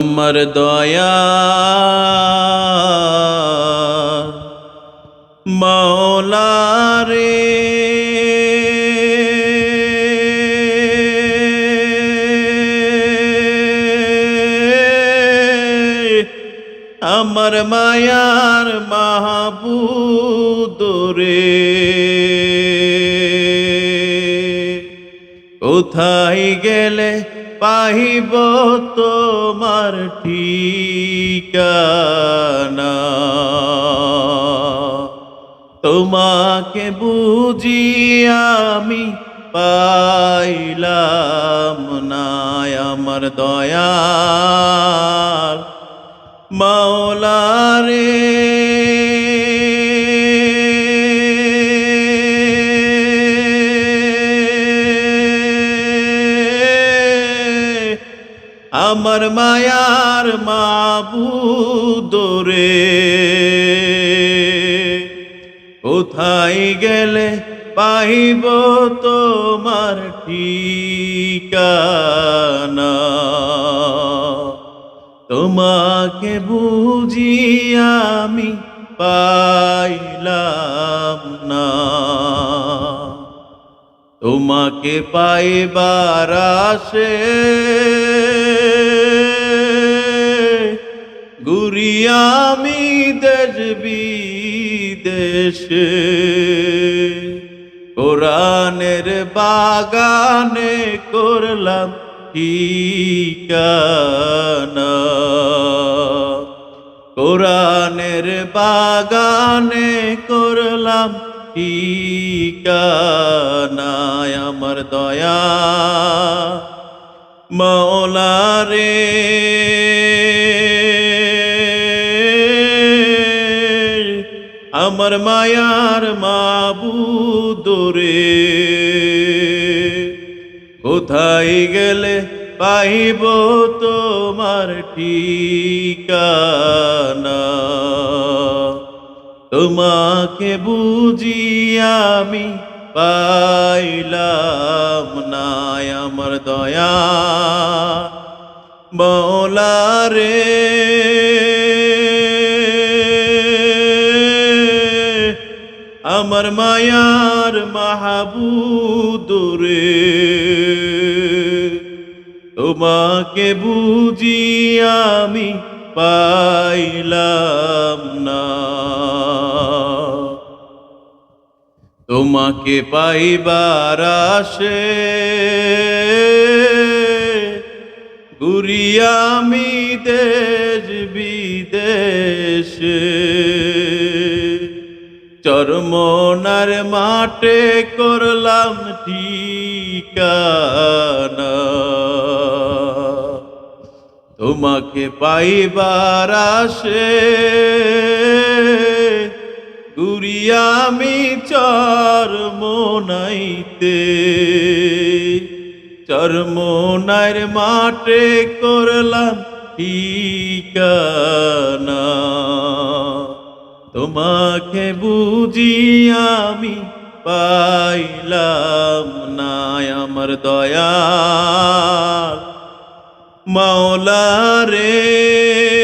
আমার দয়া। মৌলা রে আমার মায়ার মাহবুদ রে কোথায় গেলে পাহিব তোমার ঠিকানা। তোমাকে বুঝি আমি পাইলাম না আমার মাওলা আমার মায়ার মাবুদ রে। কোথায় গেলে পাইব তোমার ঠিকানা? তোমাকে বুঝি আমি পাইলাম না। তোমাকে পাইবার আসে আমি দেশ বিদেশে কোরআনের বাগানে করলাম ঠিকানা কোরআনের বাগানে করলাম ঠিকানায় আমার দয়া? মৌলা রে আমার মায়ার মাবুদ রে। কোথায় গেলে পাইব তোমার ঠিকানা? তোমাকে বুঝি আমি পাইলাম না আমার দয়া। মৌলা আমার মায়ার মাহবুদ রে তোমাকে বুঝি আমি পাইলাম না। তোমাকে পাইবার আসে গুরিয়ামি দেশ বিদেশে। চরমনার মাঠে করলাম ঠিকানা। তোমাকে পাইবার আসে গুরিয়ামি চরমনাইতে চরমনার মাঠে করলাম ঠিকানা। তোমাকে বুঝি আমি পাইলাম না আমার দয়া মাওলা রে